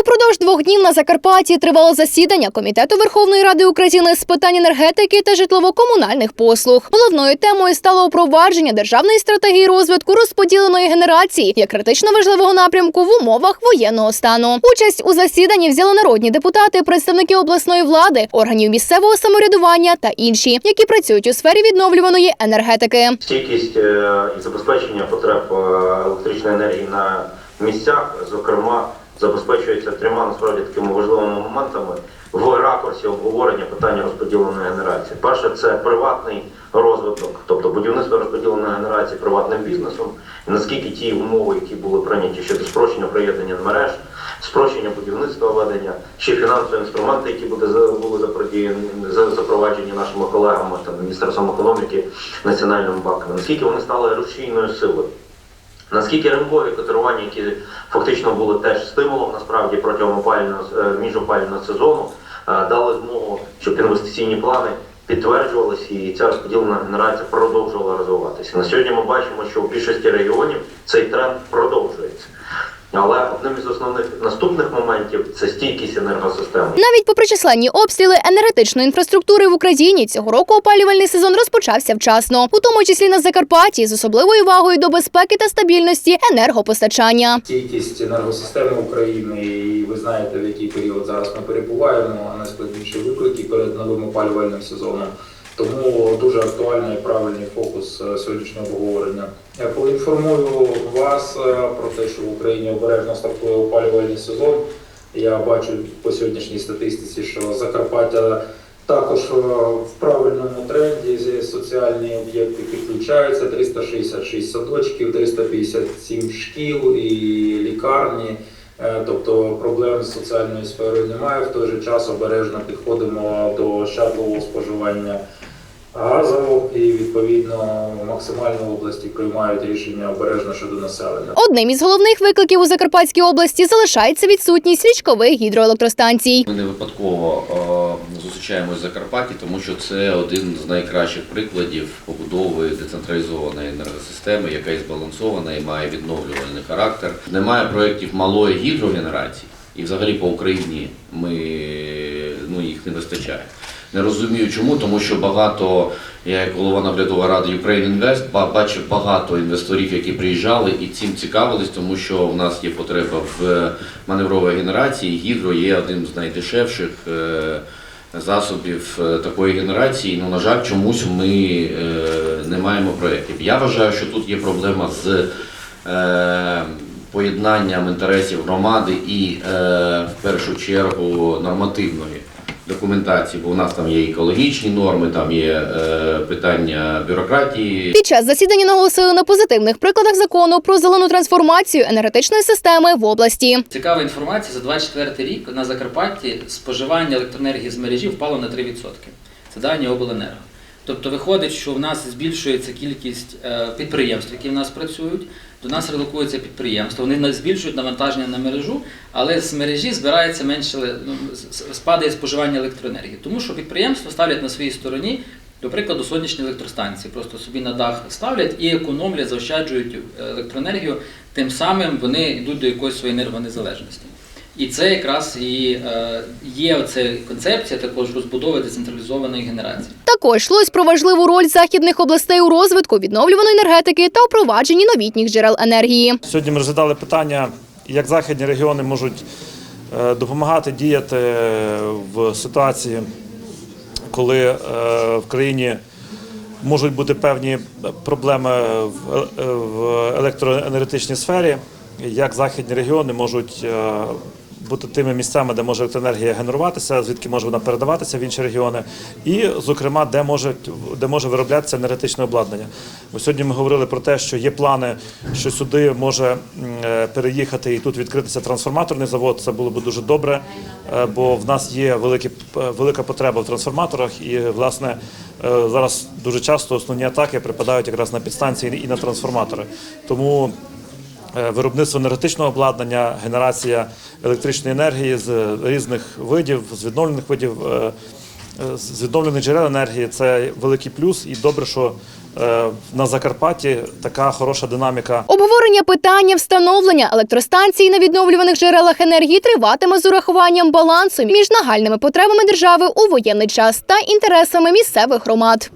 Упродовж двох днів на Закарпатті тривало засідання Комітету Верховної Ради України з питань енергетики та житлово-комунальних послуг. Головною темою стало впровадження державної стратегії розвитку розподіленої генерації як критично важливого напрямку в умовах воєнного стану. Участь у засіданні взяли народні депутати, представники обласної влади, органів місцевого самоврядування та інші, які працюють у сфері відновлюваної енергетики. Стійкість е, і забезпечення потреб е, електричної енергії на місцях, зокрема, забезпечується трьома насправді такими важливими моментами в ракурсі обговорення питання розподіленої генерації. Перше це приватний розвиток, тобто будівництво розподіленої генерації приватним бізнесом, і наскільки ті умови, які були прийняті щодо спрощення приєднання мереж, спрощення будівництва ведення, ще фінансові інструменти, які буде були за- запроваджені нашими колегами там міністерством економіки, національним банком, наскільки вони стали рушійною силою. Наскільки ринкові котирування, які фактично були теж стимулом насправді протягом опального міжопального сезону, е, дали змогу, щоб інвестиційні плани підтверджувалися і ця розподілена генерація продовжувала розвиватися. На сьогодні ми бачимо, що в більшості регіонів цей тренд продовжується. Але одним із основних наступних моментів це стійкість енергосистеми. Навіть попри численні обстріли енергетичної інфраструктури в Україні цього року опалювальний сезон розпочався вчасно, у тому числі на Закарпатті, з особливою увагою до безпеки та стабільності енергопостачання. стійкість енергосистеми України, і ви знаєте, в який період зараз ми перебуваємо, а найскладніші виклики перед новим опалювальним сезоном. Тому дуже актуальний і правильний фокус е, сьогоднішнього обговорення. Я поінформую вас е, про те, що в Україні обережно стартує опалювальний сезон. Я бачу по сьогоднішній статистиці, що Закарпаття також е, в правильному тренді. Зі- Соціальні об'єкти підключаються 366 садочків, 357 шкіл і лікарні. Е, Тобто проблем з соціальною сферою немає. В той же час обережно підходимо до щадливого споживання газу і відповідно максимально в області приймають рішення обережно щодо населення. Одним із головних викликів у Закарпатській області залишається відсутність річкових гідроелектростанцій. Ми не випадково е, зустрічаємось в Закарпатті, тому що це один з найкращих прикладів побудови децентралізованої енергосистеми, яка і збалансована і має відновлювальний характер. Немає проєктів малої гідрогенерації, і взагалі по Україні ми ну, їх не вистачає. Не розумію чому, тому що багато, я як голова наглядової ради Ukraine ба- бачив багато інвесторів, які приїжджали і цим цікавились, тому що у нас є потреба в маневровій генерації. Гідро є одним з найдешевших е, засобів е, такої генерації. Ну, на жаль, чомусь ми е, не маємо проєктів. Я вважаю, що тут є проблема з поєднанням інтересів громади і в першу чергу нормативної документації, бо у нас там є екологічні норми, там є е, питання бюрократії. Під час засідання наголосили на позитивних прикладах закону про зелену трансформацію енергетичної системи в області. Цікава інформація, за 24 рік на Закарпатті споживання електроенергії з мережі впало на 3%. Це дані обленерго. Тобто виходить, що в нас збільшується кількість е, підприємств, які в нас працюють. До нас релокуються підприємства, вони збільшують навантаження на мережу, але з мережі збирається менше ну, спадає споживання електроенергії. Тому що підприємства ставлять на своїй стороні, до прикладу, сонячні електростанції. Просто собі на дах ставлять і економлять, заощаджують е, електроенергію. Тим самим вони йдуть до якоїсь своєї енергонезалежності. І це якраз і е, є оця концепція також розбудови децентралізованої генерації. Також йшлось про важливу роль західних областей у розвитку відновлюваної енергетики та впровадженні новітніх джерел енергії. Сьогодні ми розглядали питання, як західні регіони можуть е, допомагати діяти в ситуації, коли е, в країні можуть бути певні проблеми в е, електроенергетичній сфері, як західні регіони можуть е, бути тими місцями, де може електроенергія генеруватися, звідки може вона передаватися в інші регіони, і, зокрема, де може, де може вироблятися енергетичне обладнання. Бо сьогодні ми говорили про те, що є плани, що сюди може е, переїхати і тут відкритися трансформаторний завод. Це було б дуже добре, е, бо в нас є великі, е, велика потреба в трансформаторах, і власне зараз дуже часто основні атаки припадають якраз на підстанції і на трансформатори. Тому виробництво енергетичного обладнання, генерація електричної енергії з різних видів, з відновлених видів е, е, з відновлених джерел енергії це великий плюс, і добре, що е, на Закарпатті така хороша динаміка Обговорення питання встановлення електростанцій на відновлюваних джерелах енергії триватиме з урахуванням балансу між нагальними потребами держави у воєнний час та інтересами місцевих громад.